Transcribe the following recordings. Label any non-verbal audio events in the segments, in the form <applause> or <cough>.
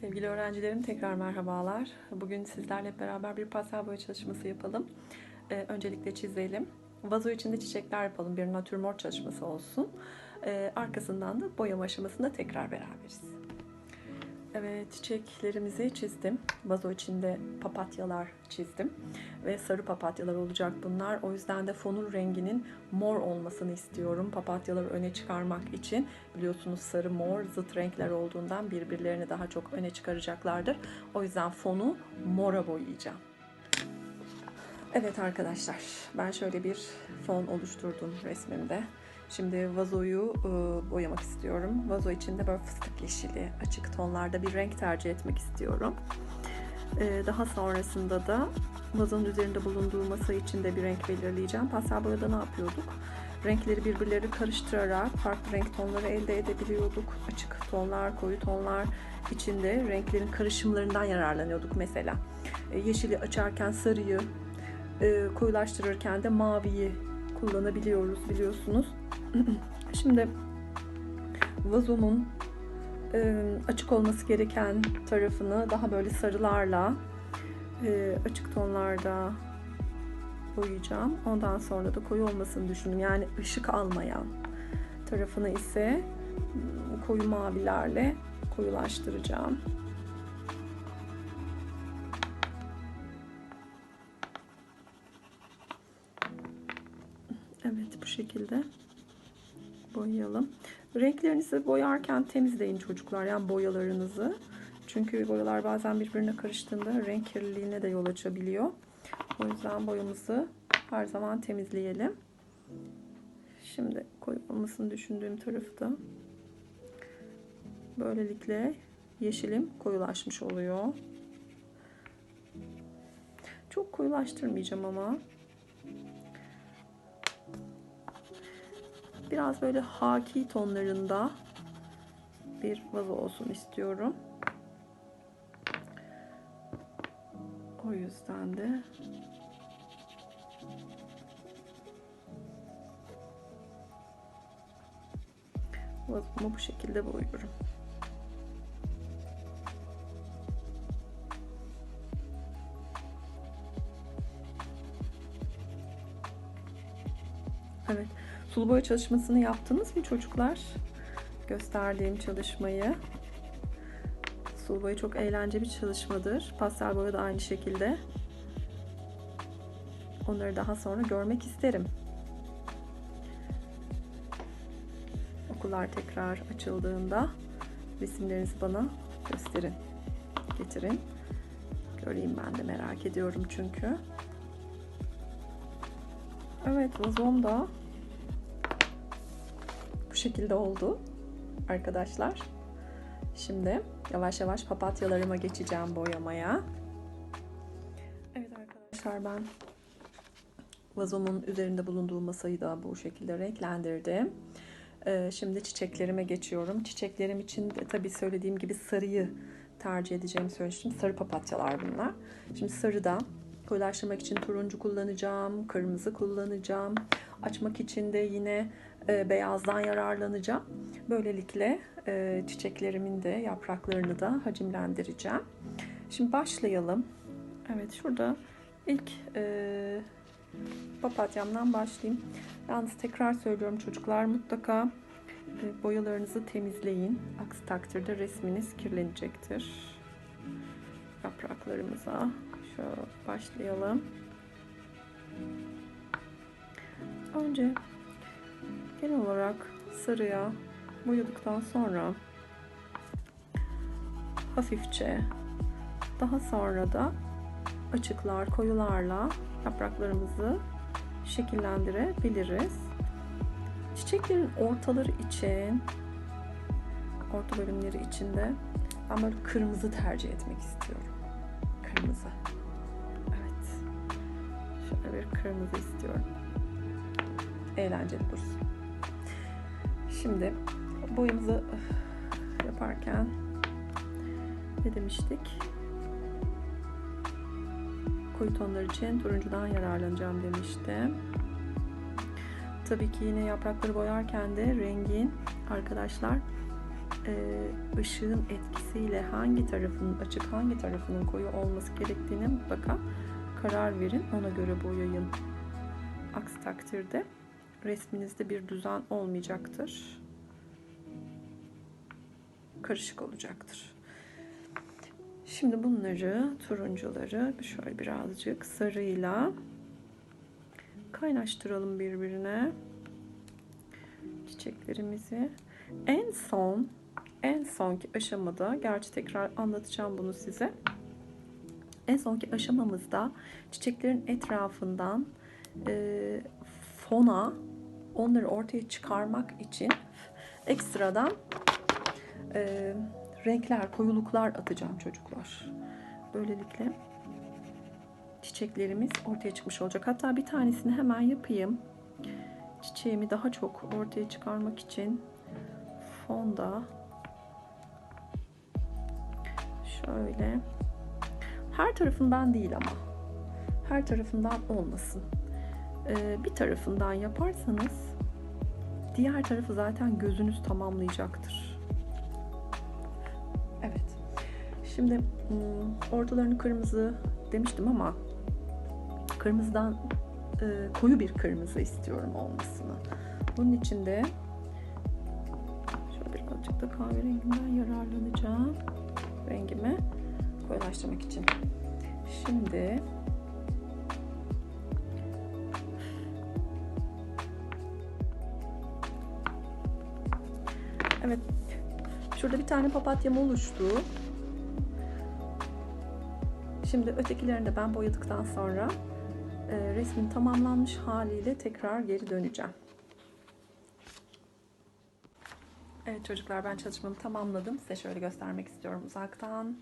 Sevgili öğrencilerim tekrar merhabalar. Bugün sizlerle beraber bir pastel boya çalışması yapalım. Ee, öncelikle çizelim. Vazo içinde çiçekler yapalım. Bir natürmort çalışması olsun. Ee, arkasından da boyama aşamasında tekrar beraberiz. Evet çiçeklerimizi çizdim. Vazo içinde papatyalar çizdim. Ve sarı papatyalar olacak bunlar. O yüzden de fonun renginin mor olmasını istiyorum. Papatyaları öne çıkarmak için. Biliyorsunuz sarı mor zıt renkler olduğundan birbirlerini daha çok öne çıkaracaklardır. O yüzden fonu mora boyayacağım. Evet arkadaşlar ben şöyle bir fon oluşturdum resmimde. Şimdi vazoyu e, boyamak istiyorum. Vazo içinde böyle fıstık yeşili, açık tonlarda bir renk tercih etmek istiyorum. E, daha sonrasında da vazonun üzerinde bulunduğu masa içinde bir renk belirleyeceğim. Pastel boyada ne yapıyorduk? Renkleri birbirleri karıştırarak farklı renk tonları elde edebiliyorduk. Açık tonlar, koyu tonlar içinde renklerin karışımlarından yararlanıyorduk mesela. E, yeşili açarken sarıyı, e, koyulaştırırken de maviyi kullanabiliyoruz biliyorsunuz. <clears throat> Şimdi vazomun e, açık olması gereken tarafını daha böyle sarılarla e, açık tonlarda boyayacağım. Ondan sonra da koyu olmasını düşündüm. Yani ışık almayan tarafını ise koyu mavilerle koyulaştıracağım. Evet bu şekilde boyayalım. Renklerinizi boyarken temizleyin çocuklar yani boyalarınızı. Çünkü boyalar bazen birbirine karıştığında renk kirliliğine de yol açabiliyor. O yüzden boyamızı her zaman temizleyelim. Şimdi koyu olmasını düşündüğüm tarafı da böylelikle yeşilim koyulaşmış oluyor. Çok koyulaştırmayacağım ama. Biraz böyle haki tonlarında bir vazo olsun istiyorum. O yüzden de vazomu bu şekilde boyuyorum. Sulu boya çalışmasını yaptınız mı çocuklar? Gösterdiğim çalışmayı. Sulu boya çok eğlenceli bir çalışmadır. Pastel boya da aynı şekilde. Onları daha sonra görmek isterim. Okullar tekrar açıldığında resimlerinizi bana gösterin. Getirin. Göreyim ben de merak ediyorum çünkü. Evet vazom da bu şekilde oldu arkadaşlar. Şimdi yavaş yavaş papatyalarıma geçeceğim boyamaya. Evet arkadaşlar ben vazomun üzerinde bulunduğu masayı da bu şekilde renklendirdim. Ee, şimdi çiçeklerime geçiyorum. Çiçeklerim için de tabii söylediğim gibi sarıyı tercih edeceğimi söylemiştim. Sarı papatyalar bunlar. Şimdi sarıda koyulaştırmak için turuncu kullanacağım, kırmızı kullanacağım. Açmak için de yine e, beyazdan yararlanacağım. Böylelikle e, çiçeklerimin de yapraklarını da hacimlendireceğim. Şimdi başlayalım. Evet şurada ilk e, papatyamdan başlayayım. Yalnız tekrar söylüyorum çocuklar mutlaka boyalarınızı temizleyin. Aksi takdirde resminiz kirlenecektir. Yapraklarımıza şöyle başlayalım. Önce genel olarak sarıya boyadıktan sonra hafifçe daha sonra da açıklar, koyularla yapraklarımızı şekillendirebiliriz. Çiçeklerin ortaları için, orta bölümleri içinde ben böyle kırmızı tercih etmek istiyorum. Kırmızı. Evet. Şöyle bir kırmızı istiyorum. Eğlenceli dursun. Şimdi boyamızı yaparken ne demiştik? koyu tonlar için turuncudan yararlanacağım demiştim. Tabii ki yine yaprakları boyarken de rengin arkadaşlar e, ışığın etkisiyle hangi tarafının açık hangi tarafının koyu olması gerektiğine mutlaka karar verin. Ona göre boyayın. Aksi takdirde resminizde bir düzen olmayacaktır. Karışık olacaktır. Şimdi bunları turuncuları şöyle birazcık sarıyla kaynaştıralım birbirine çiçeklerimizi. En son en sonki aşamada gerçi tekrar anlatacağım bunu size. En sonki aşamamızda çiçeklerin etrafından e, fona onları ortaya çıkarmak için ekstradan e, renkler, koyuluklar atacağım çocuklar. Böylelikle çiçeklerimiz ortaya çıkmış olacak. Hatta bir tanesini hemen yapayım. Çiçeğimi daha çok ortaya çıkarmak için fonda şöyle her tarafından değil ama her tarafından olmasın. Ee, bir tarafından yaparsanız diğer tarafı zaten gözünüz tamamlayacaktır. Evet. Şimdi hmm, ortalarını kırmızı demiştim ama kırmızıdan e, koyu bir kırmızı istiyorum olmasını. Bunun için de şöyle birazcık da kahverenginden yararlanacağım rengimi koyulaştırmak için. Şimdi Evet. Şurada bir tane papatyam oluştu. Şimdi ötekilerini de ben boyadıktan sonra e, resmin tamamlanmış haliyle tekrar geri döneceğim. Evet çocuklar ben çalışmamı tamamladım. Size şöyle göstermek istiyorum uzaktan.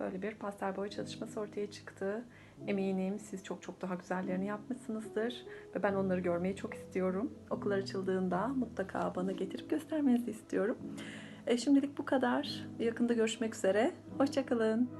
Böyle bir pastel boya çalışması ortaya çıktı. Eminim siz çok çok daha güzellerini yapmışsınızdır. Ve ben onları görmeyi çok istiyorum. Okullar açıldığında mutlaka bana getirip göstermenizi istiyorum. E, şimdilik bu kadar. Yakında görüşmek üzere. Hoşçakalın.